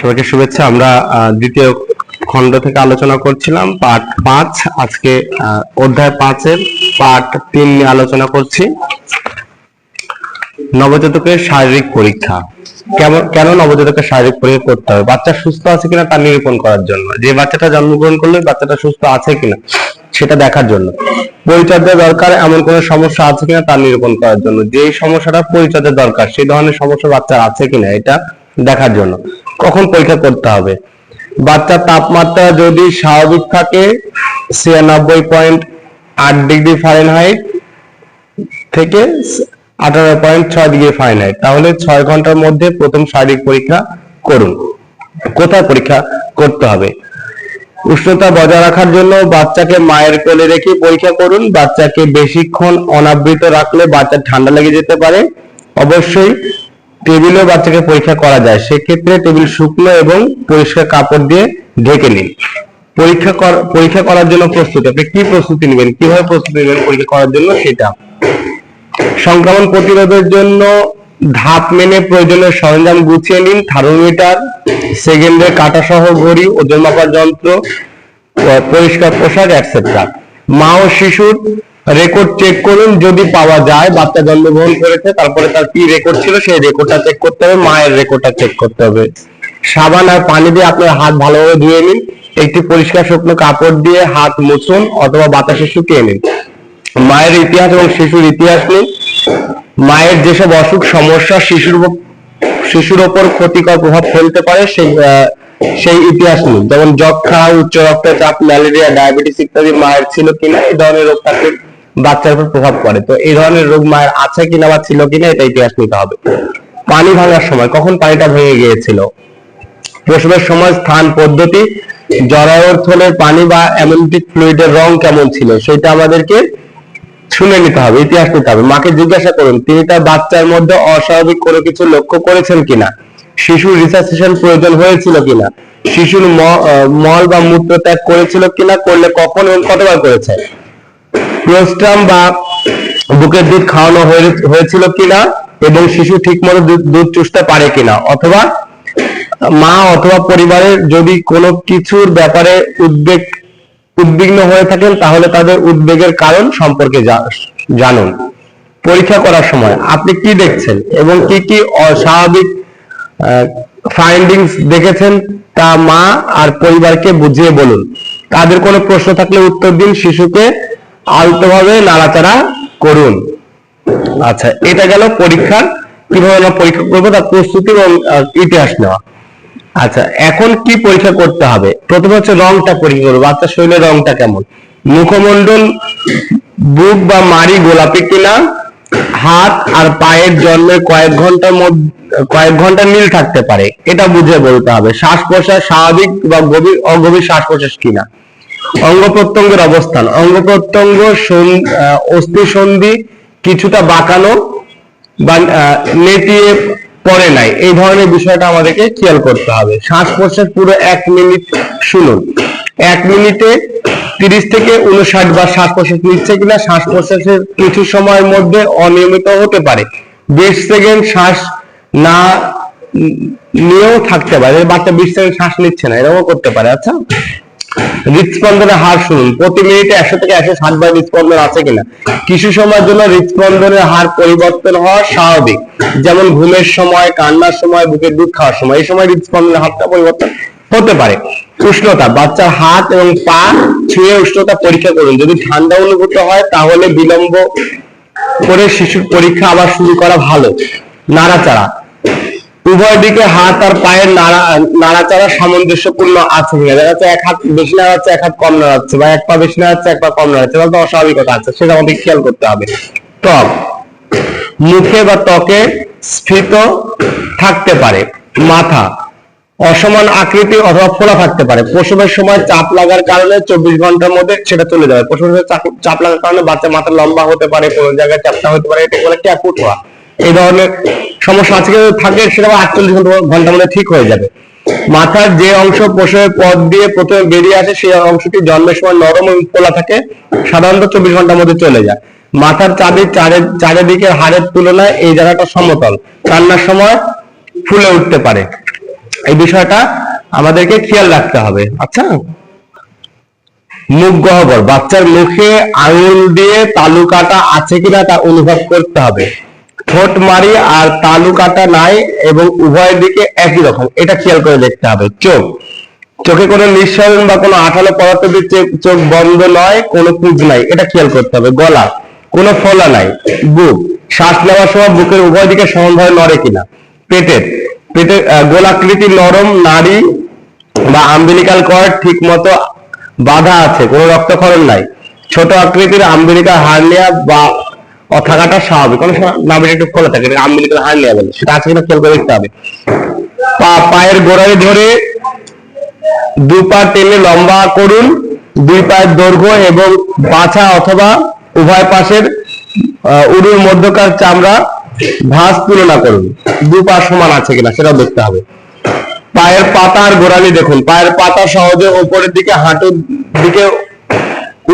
সবাইকে শুভেচ্ছা। আমরা দ্বিতীয় খণ্ড থেকে আলোচনা করছিলাম, পার্ট পাঁচ। আজকে অধ্যায় পাঁচের পার্ট তিন নিয়ে আলোচনা করছি। নবজাতকের শারীরিক পরীক্ষা। কেমন কেন নবজাতকের শারীরিক পরীক্ষা করতে হবে? বাচ্চা সুস্থ আছে কিনা তা নিরূপণ করার জন্য। যে বাচ্চাটা জন্মগ্রহণ করলে বাচ্চাটা সুস্থ আছে কিনা, সেটা দেখার জন্য। পরিচর্যা দরকার, এমন কোন সমস্যা আছে কিনা তা নিরূপণ করার জন্য। যে সমস্যাটা পরিচর্যা দরকার, সেই ধরনের সমস্যা বাচ্চার আছে কিনা, এটা দেখার জন্য। কখন পরীক্ষা করতে হবে? বাচ্চার তাপমাত্রা যদি স্বাভাবিক থাকে, ছিয়ানব্বই পয়েন্ট আট ডিগ্রি ফারেনহাইট থেকে আঠারো পয়েন্ট ছয় ডিগ্রি ফারেনহাইট তাহলে ছয় ঘণ্টার মধ্যে প্রথম শারীরিক পরীক্ষা করুন। কোথায় পরীক্ষা করতে হবে? উষ্ণতা বজায় রাখার জন্য বাচ্চাকে মায়ের কোলে রেখে পরীক্ষা করুন। বাচ্চাকে বেশিক্ষণ অনাবৃত রাখলে বাচ্চার ঠান্ডা লেগে যেতে পারে। অবশ্যই টেবিলেও বাচ্চাকে পরীক্ষা করা যায়, সেক্ষেত্রে টেবিল শুকনো এবং পরিষ্কার কাপড় দিয়ে ঢেকে নিন। পরীক্ষা পরীক্ষা করার জন্য প্রস্তুতি, আপনি কি প্রস্তুতি নেবেন, কীভাবে প্রস্তুতি নেবেন পরীক্ষা করার জন্য সেটা। সংক্রমণ প্রতিরোধের জন্য ধাপ মেনে প্রয়োজনীয় সরঞ্জাম গুছিয়ে নিন, থার্মোমিটার সেকেন্ডের কাটা সহ ঘড়ি, ওজন মাপার যন্ত্র পরিষ্কার পোশাক এটসেট্রা মা ও শিশুর রেকর্ড চেক করুন, যদি পাওয়া যায়, বাচ্চা জন্মগ্রহণ করেছে, তারপরে তার কি রেকর্ড ছিল, সেই রেকর্ডটা চেক করতে হবে, মায়ের রেকর্ডটা চেক করতে হবে। সাবান আর পানি দিয়ে আপনার হাত ভালোভাবে ধুয়ে নিন, একটি পরিষ্কার শুকনো কাপড় দিয়ে হাত মুছুন, অথবা বাতাসে শুকিয়ে নিন। মায়ের ইতিহাস এবং শিশুর ইতিহাস নিন। মায়ের যেসব অসুখ, সমস্যা শিশুর শিশুর ওপর ক্ষতিকর প্রভাব ফেলতে পারে, সেই সেই ইতিহাস নিন। যেমন যক্ষা উচ্চ রক্তচাপ, ম্যালেরিয়া, ডায়াবেটিস ইত্যাদি মায়ের ছিল কিনা, এই ধরনের রোগ থাকলে বাচ্চার উপর প্রভাব পড়ে। তো এই ধরনের রোগ মায়ের আছে কিনা বা ছিল কিনা এটা ইতিহাস নিতে হবে। পানি ভাঙার সময় কখন পানিটা ভেঙে গিয়েছিল? প্রসবের সময়, স্থান, পদ্ধতি জরায়ুর থলের পানি বা অ্যামনিটিক ফ্লুইডের রং কেমন ছিল সেটা আমাদেরকে শুনে নিতে হবে, ইতিহাস নিতে হবে। মাকে জিজ্ঞাসা করুন, তিনি তার বাচ্চার মধ্যে অস্বাভাবিক কোনো কিছু লক্ষ্য করেছেন কিনা? শিশুর রিসার্সেশন প্রয়োজন হয়েছিল কিনা? শিশুর মল বা মূত্র ত্যাগ করেছিল কিনা? করলে কখন এবং কতবার করেছে? প্রোস্টাম বা বুকের দুধ খাওয়ানো হয়েছিল কিনা এবং শিশু ঠিকমতো দুধ চুষতে পারে কিনা অথবা মা অথবা পরিবারের যদি কোনো কিছুর ব্যাপারে উদ্বেগ, উদ্বিগ্ন হয়ে থাকেন তাহলে তাদের উদ্বেগের কারণ সম্পর্কে জানুন। পরীক্ষা করার সময় আপনি কি দেখছেন এবং কি কি অস্বাভাবিক ফাইন্ডিংস দেখেছেন তা মা আর পরিবারকে বুঝিয়ে বলুন। তাদের কোনো প্রশ্ন থাকলে উত্তর দিন শিশুকে আলতোভাবে নাড়াচাড়া করুন। আচ্ছা এটা গেল পরীক্ষার কীভাবে আমরা পরীক্ষা করব? তার প্রস্তুতি এবং ইতিহাস নেওয়া। আচ্ছা এখন কি পরীক্ষা করতে হবে? প্রথমে হচ্ছে রংটা পরীক্ষা করব। বাচ্চার শরীরের রংটা কেমন? মুখমণ্ডল, বুক বা মারি গোলাপি কিনা? হাত আর পায়ের জন্মের কয়েক ঘণ্টার মধ্যে, কয়েক ঘণ্টা মিল থাকতে পারে। এটা বুঝে বলতে হবে। শ্বাস প্রশ্বাস স্বাভাবিক বা গভীর, অগভীর শ্বাস প্রশ্বাস কিনা? অঙ্গ প্রত্যঙ্গের অবস্থান। অঙ্গ প্রত্যঙ্গ অস্থি সন্ধি কিছুটা বাঁকানো বা নেতিয়ে পড়ে নাই। এই ধরনের বিষয়টা আমাদেরকে খেয়াল করতে হবে। শ্বাস প্রশ্বাস পুরো এক মিনিট শুনুন। এক মিনিটে তিরিশ থেকে উনষাট বার শ্বাস প্রশ্বাস নিচ্ছে কিনা শ্বাস প্রশ্বাসের কিছু সময়ের মধ্যে অনিয়মিত হতে পারে। বিশ সেকেন্ড শ্বাস না নিয়েও থাকতে পারে বাচ্চা বিশ সেকেন্ড শ্বাস নিচ্ছে না, এরকমও করতে পারে। আচ্ছা? হৃদস্পন্দনের হার শুনুন। প্রতি মিনিটে একশো থেকে একশো ষাট বার হৃদস্পন্দন আছে কিনা? কিছু সময়ের জন্য হৃদস্পন্দনের হার পরিবর্তন হওয়া স্বাভাবিক। যেমন ঘুমের সময়, কান্নার সময় বুকের দুধ খাওয়ার সময়। এই সময় হৃদস্পন্দনের হারটা পরিবর্তন হতে পারে। উষ্ণতা, বাচ্চার হাত এবং পা ছুঁয়ে উষ্ণতা পরীক্ষা করুন। যদি ঠান্ডা অনুভূত হয়, তাহলে বিলম্ব করে শিশুর পরীক্ষা আবার শুরু করা ভালো। নাড়াচাড়া উভয় দিকে হাত আর পায়ের নাড়াচাড়া সামঞ্জস্যপূর্ণ আছে কিনা? দেখা যাচ্ছে এক হাত বেশি নাড়াচ্ছে, এক হাত কম নাড়াচ্ছে বা এক পা বেশি নাড়াচ্ছে, এক পা কম নাড়াচ্ছে। তাহলে তো অস্বাভাবিকতা আছে, সেটা আমাদের খেয়াল করতে হবে। ত্বক মুখে বা ত্বকে স্ফীত থাকতে পারে, মাথা, অসমান আকৃতি অথবা ফোলা থাকতে পারে। প্রসবের সময় চাপ লাগার কারণে চব্বিশ ঘণ্টার মধ্যে সেটা চলে যাবে। প্রসবের সময় চাপ- লাগার কারণে বাচ্চা মাথা লম্বা হতে পারে, কোনো জায়গায় চাপটা হতে পারে এটা বলে ট্যাপুট হওয়া এই ধরনের সমস্যা আজকে থাকে, সেটা আটচল্লিশ ঘণ্টা মধ্যে ঠিক হয়ে যাবে। মাথার যে অংশ প্রসবের পথ দিয়ে প্রথমে বেরিয়ে আসে, সেই অংশটি জন্মের সময় নরম এবং ফোলা থাকে, সাধারণত চব্বিশ ঘণ্টার মধ্যে চলে যায়। মাথার চাঁদের চারে চারিদিকে হাড়ের তুলনায় এই জায়গাটা সমতল। কান্নার সময় ফুলে উঠতে পারে। এই বিষয়টা আমাদেরকে খেয়াল রাখতে হবে। আচ্ছা? মুখ গহ্বর। বাচ্চার মুখে আঙুল দিয়ে তালু কাটা আছে কিনা তা অনুভব করতে হবে। ঠোঁট মারি আর তালু কাটা নাই এবং উভয় দিকে একই রকম। এটা খেয়াল করে দেখতে হবে। চোখ। চোখে কোনো নিঃসরণ বা কোনো আঠালো পদার্থ দিয়ে চোখ- বন্ধ নয়, কোনো পুজ নাই। এটা খেয়াল করতে হবে। গলা। কোনো ফলা নাই। বুক। শ্বাস নেওয়ার সময় বুকের উভয় দিকে সমানভাবে নড়ে কিনা। পেটের। পেটের গোলাকৃতি নরম নারী বা আম্বিলিকাল কর্ড ঠিক মতো বাধা আছে, কোনো রক্তক্ষরণ নাই। ছোট আকৃতির আম্বিলিকাল হার্নিয়া বা থাকাটা স্বাভাবিক। কোনো সময় নাভিটা একটু খোলা থাকে এটাকে আম্বিলিকাল হার্নিয়া বলে সেটা আছে কিনা খেয়াল করে দেখতে হবে। পা, পায়ের গোড়ালি ধরে দু পা টেনে লম্বা করুন, দুই পায়ের দৈর্ঘ্য এবং পাছা অথবা উভয় পাশের উরুর মধ্যকার চামড়া ভাঁজ তুলনা করুন। দু পা সমান আছে কিনা সেটাও দেখতে হবে। পায়ের পাতা আর গোড়ালি দেখুন। পায়ের পাতা সহজে উপরের দিকে, হাঁটুর দিকে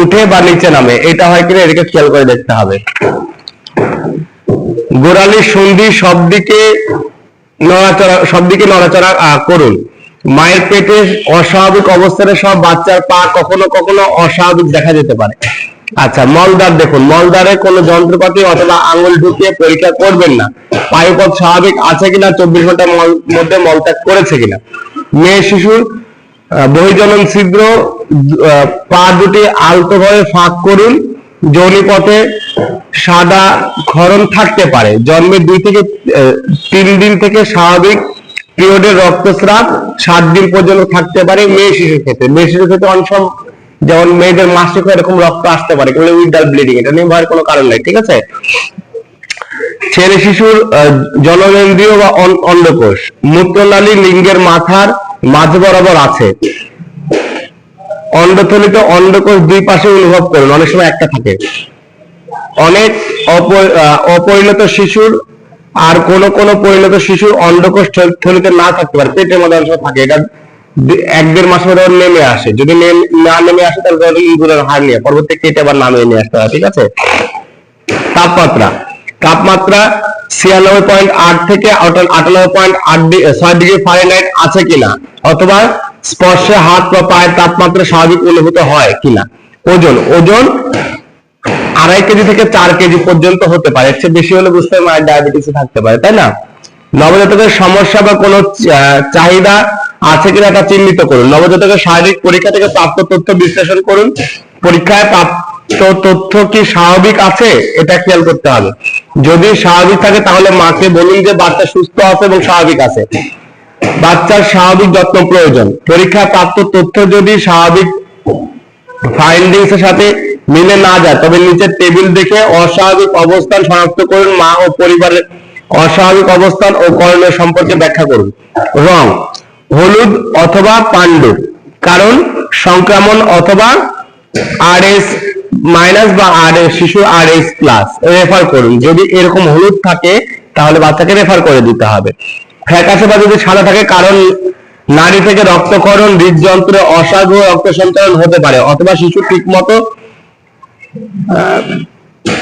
উঠে বা নিচে নামে, এটা হয় কিনা এদিকে খেয়াল করে দেখতে হবে। গোড়ালির সন্ধি সব দিকে নড়াচড়া সব দিকে নড়াচড়া করুন। মায়ের পেটে অস্বাভাবিক অবস্থানে সব বাচ্চার পা কখনো কখনো অস্বাভাবিক দেখা যেতে পারে। আচ্ছা মলদার দেখুন। মলদারে কোনো যন্ত্রপাতি অথবা আঙুল ঢুকিয়ে পরীক্ষা করবেন না। পায়ুপথ স্বাভাবিক আছে কিনা, চব্বিশ ঘণ্টার মধ্যে মলত্যাগ করেছে কিনা। মেয়ে শিশুর আহ, বহির্জনন ছিদ্র পা দুটি আলতোভাবে ফাঁক করুন। যৌনি পথে সাদা ক্ষরণ থাকতে পারে। জন্মের দুই থেকে তিন দিন থেকে স্বাভাবিক পিরিয়ডের রক্তস্রাব সাত দিন পর্যন্ত থাকতে পারে মেয়ে শিশুর ক্ষেত্রে। মেয়ে শিশুর ক্ষেত্রে অনেক সময় যেমন মেয়েদের হয়ে এরকম রক্ত আসতে পারে কিন্তু উইদাল ব্লিডিং এটা নিয়ে ভয়ের কোনো কারণ নাই ঠিক আছে? ছেলে শিশুর জননেন্দ্রিয় বা অন- অন্ডকোষ মূত্রনালী লিঙ্গের মাথার মাঝ বরাবর আছে। অন্ডথলিত অন্ডকোষ দুই পাশে অনুভব করুন, অনেক সময় একটা থাকে। অনেক অপরিণত শিশুর আর কোন কোন পরিণত শিশুর অন্ডকোষ থলিতে না থাকতে পারে, পেটের মধ্যে অনেক থাকে। এটা এক দেড় মাসের মধ্যে নেমে আসে। যদি না নেমে আসে তাহলে তাহলে ইঁদুরের হার নিয়ে পরবর্তী কেটে আবার নামিয়ে নিয়ে আসতে হয়, ঠিক আছে? তাপমাত্রা। তাপমাত্রা ছিয়ানব্বই পয়েন্ট আট থেকে আটানব্বই পয়েন্ট আট ছয় ডিগ্রি ফারেনহাইট আছে কিনা? অথবা স্পর্শে হাত বা পায়ের তাপমাত্রা স্বাভাবিক অনুভূত হয় কিনা? ওজন ওজন আড়াই কেজি থেকে চার কেজি পর্যন্ত হতে পারে। এর বেশি হলে বুঝতে মায়ের ডায়াবেটিস থাকতে পারে, তাই না? নবজাতকের সমস্যা বা কোনো চাহিদা আছে কিনা তা চিহ্নিত করুন। নবজাতকের শারীরিক পরীক্ষা থেকে প্রাপ্ত তথ্য বিশ্লেষণ করুন। পরীক্ষায় তথ্য কি স্বাভাবিক আছে? এটা খেয়াল করতে হবে। যদি স্বাভাবিক থাকে, তাহলে মাকে বলুন যে বাচ্চা সুস্থ আছে এবং স্বাভাবিক আছে। বাচ্চার স্বাভাবিক যত্ন প্রয়োজন। পরীক্ষায় প্রাপ্ত তথ্য যদি স্বাভাবিক ফাইন্ডিংস এর সাথে মিলে না যায়, তবে নিচের টেবিল দেখে অস্বাভাবিক অবস্থান শনাক্ত করুন, মা ও পরিবারের অস্বাভাবিক অবস্থান ও করণীয় সম্পর্কে ব্যাখ্যা করুন। রং, হলুদ অথবা পাণ্ডু। কারণ, সংক্রমণ অথবা আর এস মাইনাস বা আর শিশু আর এস প্লাস রেফার করুন। যদি এরকম হলুদ থাকে, তাহলে বাচ্চাকে রেফার করে দিতে হবে। ফ্যাকাশে বা যদি সাদা থাকে, কারণ নারী থেকে রক্তক্ষরণ, হৃদযন্ত্রে অসাধু রক্ত সঞ্চালন হতে পারে, অথবা শিশু ঠিক মতো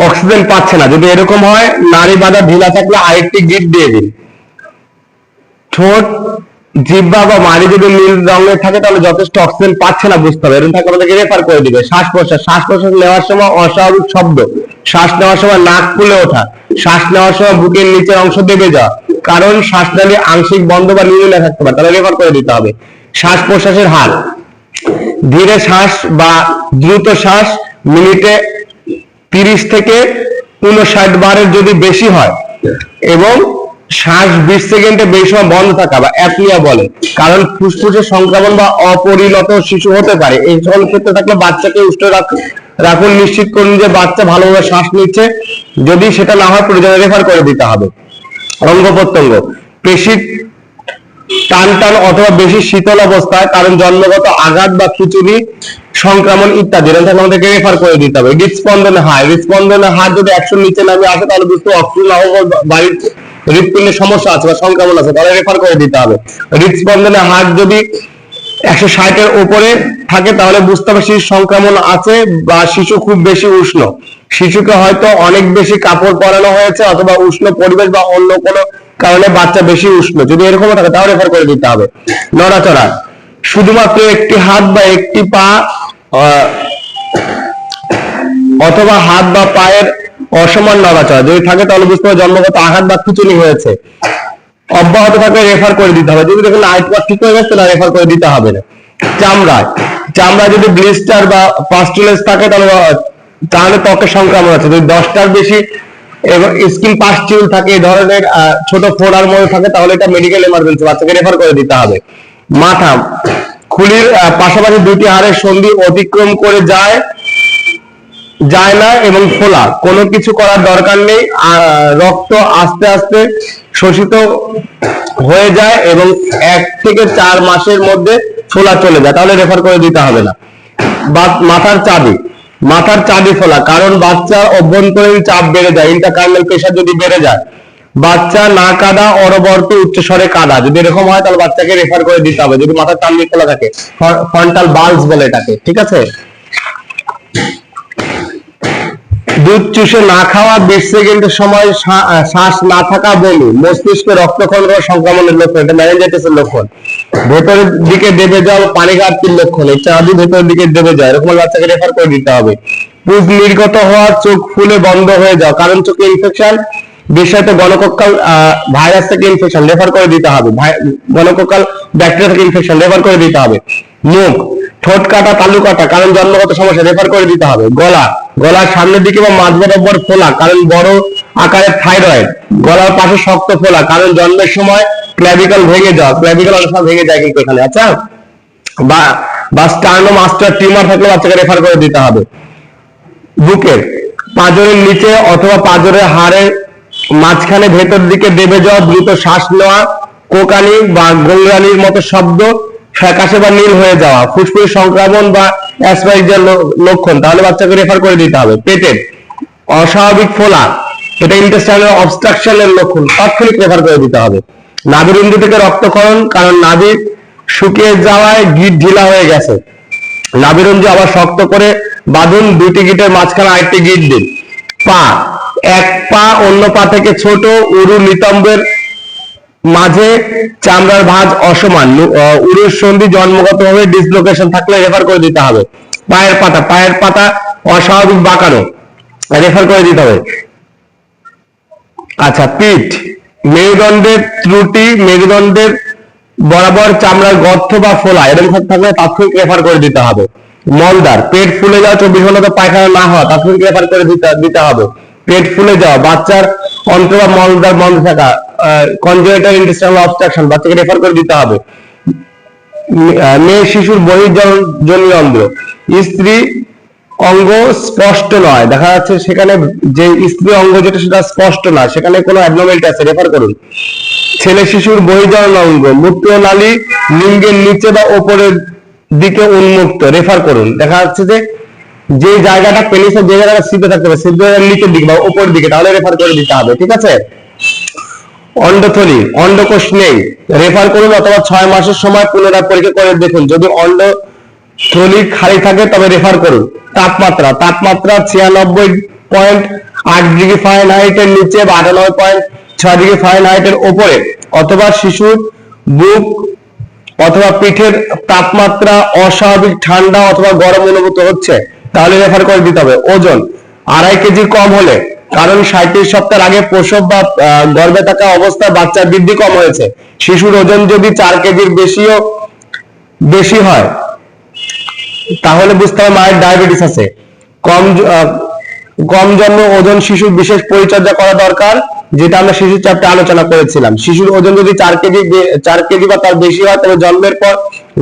অক্সিজেন পাচ্ছে না। যদি এরকম হয়, নারী বাধা ঢিলা থাকলে আরেকটি গিট দিয়ে দিন। ঠোঁট জিহ্বা বা মাড়ি যদি নীল রঙের থাকে, তাহলে যথেষ্ট অক্সিজেন পাচ্ছে না, বুঝতে হবে। এরকম থাকলে আমাদেরকে রেফার করে দিবে। শ্বাস প্রশ্বাস। শ্বাস প্রশ্বাস নেওয়ার সময় অস্বাভাবিক শব্দ। শ্বাস নেওয়ার সময় নাক ফুলে ওঠা। শ্বাস নেওয়ার সময় বুকের নিচের অংশ দেবে যাওয়া। কারণ শ্বাসনালী আংশিক বন্ধ বা নির্মূলে থাকতে পারে, তাহলে রেফার করে দিতে হবে। শ্বাস প্রশ্বাসের হার। ধীরে শ্বাস বা দ্রুত শ্বাস মিনিটে তিরিশ থেকে উনষাট বারের যদি বেশি হয়, এবং শ্বাস বিশ সেকেন্ডে বেশি সময় বন্ধ থাকা বা অ্যাপনিয়া বলে। কারণ ফুসফুসে সংক্রমণ বা অপরিণত শিশু হতে পারে। এই সকল ক্ষেত্রে থাকলে বাচ্চাকে উষ্ণ রাখ- রাখুন। নিশ্চিত করুন যে বাচ্চা ভালোভাবে শ্বাস নিচ্ছে। যদি সেটা না হয় প্রয়োজনে রেফার করে দিতে হবে। অঙ্গ প্রত্যঙ্গ। পেশি টান টান অথবা বেশি শীতল অবস্থায় কারণ জন্মগত আঘাত বা খিচুড়ি সংক্রমণ ইত্যাদি আমাদেরকে রেফার করে দিতে হবে। হৃদস্পন্দনে হার হৃদস্পন্দনে হার যদি একশো নিচে নামে আসে, তাহলে বুঝতে অক্সিজেন অভাব বাড়ির সমস্যা আছে বা সংক্রমণ আছে, তাহলে রেফার করে দিতে হবে। হৃদস্পন্দনে হার যদি একশো ষাটের উপরে থাকে, তাহলে বুঝতে হবে শিশুর সংক্রমণ আছে বা শিশু খুব বেশি উষ্ণ। শিশুকে হয়তো অনেক বেশি কাপড় পরানো হয়েছে অথবা উষ্ণ পরিবেশ বা অন্য কোনো কারণে বাচ্চা বেশি উষ্ণ। যদি এরকম থাকে, তাহলে রেফার করে দিতে হবে। নড়াচড়া। শুধুমাত্র একটি হাত বা একটি পা অথবা হাত বা পায়ের অসমান নড়াচড়া। যদি থাকে তাহলে বুঝতে হবে জন্মগত আঘাত বা খিচুনি হয়েছে। অব্যাহত থাকলে রেফার করে দিতে হবে। যদি দেখুন আইট পাস ঠিক হয়ে গেছে রেফার করে দিতে হবে না। চামড়ায়। চামড়ায় যদি ব্লিস্টার বা পাস্টুলেস থাকে, তাহলে তাহলে ত্বকের সংক্রমণ আছে। যদি দশটার বেশি এবং স্কিন পাস্টিউল থাকে, এই ধরনের ছোট ফোড়ার মধ্যে থাকে, তাহলে এটা মেডিকেল এমার্জেন্সি বাচ্চাকে রেফার করে দিতে হবে। মাথা। খুলির পাশাপাশি দুটি হাড়ের সন্ধি অতিক্রম করে যায়। যায় না এবং ফোলা কোনো কিছু করার দরকার নেই। রক্ত আস্তে আস্তে শোষিত হয়ে যায় এবং এক থেকে চার মাসের মধ্যে ফোলা চলে যায়। তাহলে রেফার করে দিতে হবে না। মাথার চাবি। মাথার চাবি ফোলা কারণ বাচ্চার অভ্যন্তরীণ চাপ বেড়ে যায়। ইন্টারকার্নাল প্রেশার যদি বেড়ে যায়, বাচ্চা না কাদা, অরবর্তী উচ্চস্বরে কাদা। যদি এরকম হয়, তাহলে বাচ্চাকে রেফার করে দিতে হবে। যদি মাথার চামড়ি খোলা থাকে ফ্রন্টাল বাল্স বলে এটাকে। ঠিক আছে? দুধ চুষে না খাওয়া, বিশ সেকেন্ডের সময় শ্বাস না থাকা বমি, মস্তিষ্কে রক্তক্ষরণ বা সংক্রমণের লক্ষণ, এটা ম্যানেজাইটিসের লক্ষণ। ভেতরের দিকে দেবে যাওয়া পানি ঘাটতির লক্ষণ, এই চাঁদি ভেতরের দিকে দেবে যায়, এরকম বাচ্চাকে রেফার করে দিতে হবে। পুজ নির্গত হওয়া, চোখ ফুলে বন্ধ হয়ে যাওয়া, কারণ চোখে ইনফেকশন বিষয়তে গণকক্কাল ভাইরাস থেকে ইনফেকশন রেফার করে দিতে হবে। গণকক্কাল ব্যাকটেরিয়া থেকে ইনফেকশন রেফার করে দিতে হবে। মুখ ঠোঁট কাটা, তালু কাটা, কারণ জন্মগত সমস্যা রেফার করে দিতে হবে। গলা, গলার সামনের দিকে বা মাঝ বরাবর ফোলা, কারণ বড় আকারের থাইরয়েড গলার পাশে শক্ত ফোলা, কারণ জন্মের সময় ক্ল্যাভিকল ভেঙে যাওয়া ক্ল্যাভিকল অনেক ভেঙে যায় কিন্তু এখানে আচ্ছা? বা বা স্টার্নো মাস্টার টিউমার থাকলে বাচ্চাকে রেফার করে দিতে হবে। বুকের, পাঁজরের নিচে অথবা পাঁজরের হাড়ের মাঝখানে ভেতর দিকে দেবে যাওয়া, দ্রুত শ্বাস নেওয়া, কোকানি বা গোলরানির মতো শব্দ ফ্যাকাশে বা নীল হয়ে যাওয়া ফুসফুস সংক্রমণ বা অ্যাসপাইজার লক্ষণ, তাহলে বাচ্চাকে রেফার করে দিতে হবে। পেটের অস্বাভাবিক ফোলা, এটা ইন্টেস্টাইনাল অবস্ট্রাকশনের লক্ষণ, তাৎক্ষণিক রেফার করে দিতে হবে। নাভির ইন্দু থেকে রক্তক্ষরণ, কারণ নাভি শুকিয়ে যাওয়ায় গিট ঢিলা হয়ে গেছে। নাভিরঞ্জি আবার শক্ত করে বাঁধুন দুটি গিটের মাঝখানে আরেকটি গিট দিন। পা, এক পা অন্য পা থেকে ছোট, উরু, নিতম্বের মাঝে চামড়ার ভাঁজ অসমান উরুর সন্ধি জন্মগতভাবে ডিসলোকেশন থাকলে রেফার করে দিতে হবে। পায়ের পাতা পায়ের পাতা অস্বাভাবিক বাঁকানো রেফার করে দিতে হবে। আচ্ছা পিঠ, মেরুদণ্ডের ত্রুটি, মেরুদণ্ডের বরাবর চামড়ার গর্ত বা ফোলা, এরকম থাকলে তাৎক্ষণিক রেফার করে দিতে হবে। মলদার পেট ফুলে যাওয়া চব্বিশ ঘণ্টা পায়খানা না হওয়া, তাৎক্ষণিক রেফার করে দিতে হবে। পেট ফুলে যাওয়া, বাচ্চার বা মলদার বন্ধ থাকা কনজেনিটাল ইন্টেস্টাইনাল অবস্ট্রাকশন বাচ্চাকে রেফার করে দিতে হবে। মেয়ে শিশুর স্ত্রী অঙ্গ স্পষ্ট নয়। দেখা যাচ্ছে সেখানে যে স্ত্রী অঙ্গ যেটা সেটা স্পষ্ট নয়। সেখানে কোনো অ্যাবনর্মালিটি আছে রেফার করুন। ছেলে শিশুর বহির্জনন অঙ্গ মূত্রনালী লিঙ্গের নিচে বা ওপরের দিকে উন্মুক্ত রেফার করুন। দেখা যাচ্ছে যে যে জায়গাটা পেনিসের যে জায়গাটা সিদ্ধ থাকতে হবে সিদ্ধ নিচের দিকে বা উপর দিকে, তাহলে রেফার করে দিতে হবে, ঠিক আছে? অন্ডথলি অন্ডকোষ নেই। রেফার করুন অথবা ছয় মাসের সময় পুনরায় পরীক্ষা করে দেখুন। যদি অন্ড থলি খালি থাকে, তবে রেফার করুন। তাপমাত্রা তাপমাত্রা ছিয়ানব্বই পয়েন্ট আট ডিগ্রি ফারেনহাইট এর নিচে বা আটানব্বই পয়েন্ট ছয় ডিগ্রি ফারেনহাইট এর উপরে। অথবা শিশুর বুক অথবা পিঠের তাপমাত্রা অস্বাভাবিক, ঠান্ডা অথবা গরম অনুভূত হচ্ছে। তাহলে রেফার করে দিতে হবে। ওজন আড়াই কেজি কম হলে, কারণ সাঁত্রিশ সপ্তাহের আগে প্রসব বা গর্ভে থাকা অবস্থায় বাচ্চার বৃদ্ধি কম হয়েছে। শিশুর ওজন যদি চার কেজির বেশিও বেশি হয়, তাহলে বুঝতে হবে মায়ের ডায়াবেটিস আছে। কম কম জন্ম ওজন শিশুর বিশেষ পরিচর্যা করা দরকার। যেটা আমরা শিশু চ্যাপ্টারে আলোচনা করেছিলাম। শিশুর ওজন যদি চার কেজি চার কেজি বা তার বেশি হয়, তবে জন্মের পর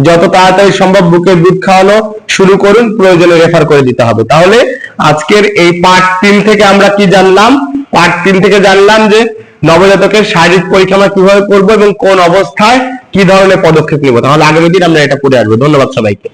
যত তাড়াতাড়ি সম্ভব বুকের দুধ খাওয়ানো শুরু করুন, প্রয়োজনে রেফার করে দিতে হবে। তাহলে আজকের এই পার্ট তিন থেকে আমরা কি জানলাম? পার্ট তিন থেকে জানলাম যে নবজাতকের শারীরিক পরীক্ষা আমরা কীভাবে করব এবং কোন অবস্থায় কি ধরনের পদক্ষেপ নেব। তাহলে আগামী দিন আমরা এটা পড়ে আসব। ধন্যবাদ সবাইকে।